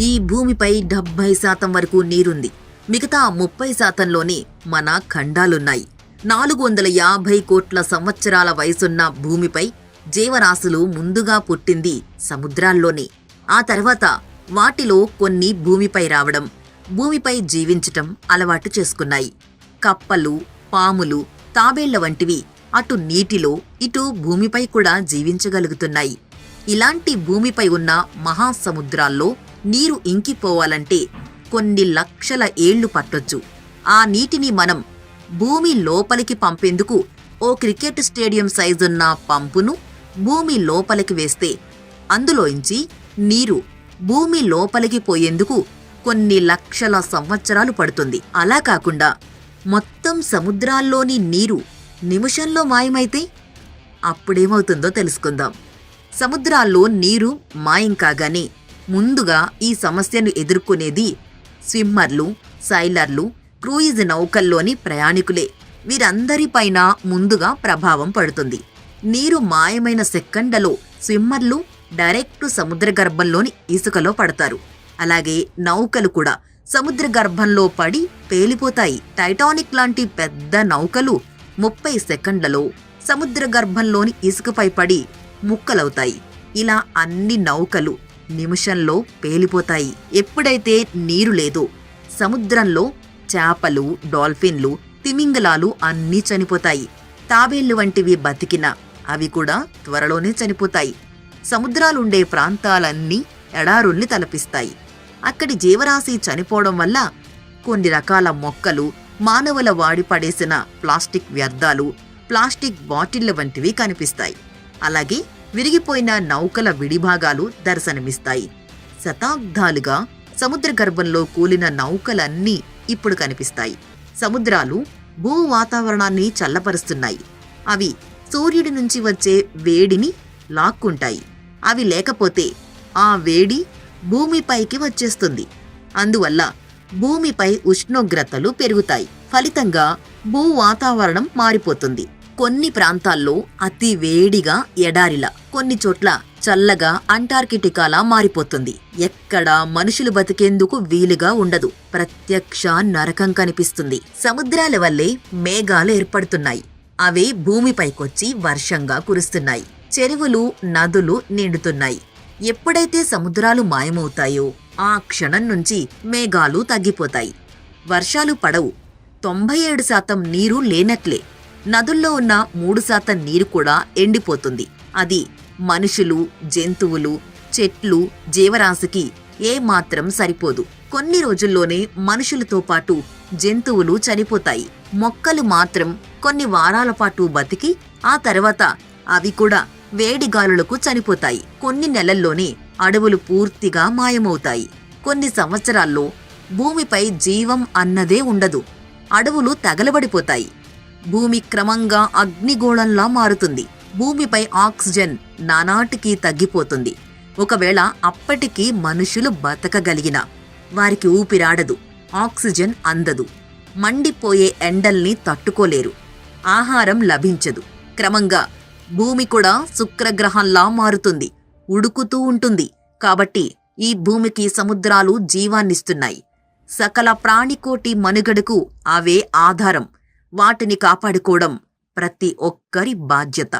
ఈ భూమిపై డెబ్బై శాతం వరకు నీరుంది. మిగతా ముప్పై శాతంలోనే మన ఖండాలున్నాయి. నాలుగు వందల యాభై కోట్ల సంవత్సరాల వయసున్న భూమిపై జీవరాశులు ముందుగా పుట్టింది సముద్రాల్లోనే. ఆ తర్వాత వాటిలో కొన్ని భూమిపై రావడం భూమిపై జీవించటం అలవాటు చేసుకున్నాయి. కప్పలు పాములు తాబేళ్ళ వంటివి అటు నీటిలో ఇటు భూమిపై కూడా జీవించగలుగుతున్నాయి. ఇలాంటి భూమిపై ఉన్న మహాసముద్రాల్లో నీరు ఇంకిపోవాలంటే కొన్ని లక్షల ఏళ్ళు పట్టొచ్చు. ఆ నీటిని మనం భూమి లోపలికి పంపేందుకు ఓ క్రికెట్ స్టేడియం సైజున్న పంపును భూమి లోపలికి వేస్తే అందులోంచి నీరు భూమి లోపలికి పోయేందుకు కొన్ని లక్షల సంవత్సరాలు పడుతుంది. అలా కాకుండా మొత్తం సముద్రాల్లోని నీరు నిమిషంలో మాయమైతే అప్పుడేమవుతుందో తెలుసుకుందాం. సముద్రాల్లో నీరు మాయం కాగానే ముందుగా ఈ సమస్యను ఎదుర్కొనేది స్విమ్మర్లు సైలర్లు క్రూయిజ్ నౌకల్లోని ప్రయాణికులే. వీరందరిపైన ముందుగా ప్రభావం పడుతుంది. నీరు మాయమైన సెకండ్లలో స్విమ్మర్లు డైరెక్ట్ సముద్ర గర్భంలోని ఇసుకలో పడతారు. అలాగే నౌకలు కూడా సముద్ర గర్భంలో పడి పేలిపోతాయి. టైటానిక్ లాంటి పెద్ద నౌకలు ముప్పై సెకండ్లలో సముద్ర గర్భంలోని ఇసుకపై పడి ముక్కలవుతాయి. ఇలా అన్ని నౌకలు నిమిషంలో పేలిపోతాయి. ఎప్పుడైతే నీరు లేదో సముద్రంలో చేపలు డాల్ఫిన్లు తిమింగలాలు అన్నీ చనిపోతాయి. తాబేళ్ళు వంటివి బతికిన అవి కూడా త్వరలోనే చనిపోతాయి. సముద్రాలుండే ప్రాంతాలన్నీ ఎడారుల్ని తలపిస్తాయి. అక్కడి జీవరాశి చనిపోవడం వల్ల కొన్ని రకాల మొక్కలు మానవుల వాడి పడేసిన ప్లాస్టిక్ వ్యర్థాలు ప్లాస్టిక్ బాటిళ్ళ వంటివి కనిపిస్తాయి. అలాగే విరిగిపోయిన నౌకల విడిభాగాలు దర్శనమిస్తాయి. శతాబ్దాలుగా సముద్ర గర్భంలో కూలిన నౌకలన్నీ ఇప్పుడు కనిపిస్తాయి. సముద్రాలు భూ వాతావరణాన్ని చల్లపరుస్తున్నాయి. అవి సూర్యుడి నుంచి వచ్చే వేడిని లాక్కుంటాయి. అవి లేకపోతే ఆ వేడి భూమిపైకి వచ్చేస్తుంది. అందువల్ల భూమిపై ఉష్ణోగ్రతలు పెరుగుతాయి. ఫలితంగా భూ వాతావరణం మారిపోతుంది. కొన్ని ప్రాంతాల్లో అతి వేడిగా ఎడారిలా కొన్ని చోట్ల చల్లగా అంటార్కిటికాలా మారిపోతుంది. ఎక్కడ మనుషులు బతికేందుకు వీలుగా ఉండదు. ప్రత్యక్ష నరకం కనిపిస్తుంది. సముద్రాల వల్లే మేఘాలు ఏర్పడుతున్నాయి. అవే భూమిపైకొచ్చి వర్షంగా కురుస్తున్నాయి. చెరువులు నదులు నిండుతున్నాయి. ఎప్పుడైతే సముద్రాలు మాయమవుతాయో ఆ క్షణం నుంచి మేఘాలు తగ్గిపోతాయి. వర్షాలు పడవు. తొంభై ఏడు శాతం నీరు లేనట్లే. నదుల్లో ఉన్న మూడు శాతం నీరు కూడా ఎండిపోతుంది. అది మనుషులు జంతువులు చెట్లు జీవరాశికి ఏమాత్రం సరిపోదు. కొన్ని రోజుల్లోనే మనుషులతో పాటు జంతువులు చనిపోతాయి. మొక్కలు మాత్రం కొన్ని వారాల పాటు బతికి ఆ తర్వాత అవి కూడా వేడి గాలులకు చనిపోతాయి. కొన్ని నెలల్లోనే అడవులు పూర్తిగా మాయమవుతాయి. కొన్ని సంవత్సరాల్లో భూమిపై జీవం అన్నదే ఉండదు. అడవులు తగలబడిపోతాయి. భూమి క్రమంగా అగ్నిగోళంలా మారుతుంది. భూమిపై ఆక్సిజన్ నానాటికి తగ్గిపోతుంది. ఒకవేళ అప్పటికి మనుషులు బతకగలిగిన వారికి ఊపిరాడదు ఆక్సిజన్ అందదు. మండిపోయే ఎండల్ని తట్టుకోలేరు ఆహారం లభించదు. క్రమంగా భూమి కూడా శుక్రగ్రహంలా మారుతుంది ఉడుకుతూ ఉంటుంది. కాబట్టి ఈ భూమికి సముద్రాలు జీవాన్నిస్తున్నాయి. సకల ప్రాణికోటి మనుగడకు అవే ఆధారం. వాటిని కాపాడుకోవడం ప్రతి ఒక్కరి బాధ్యత.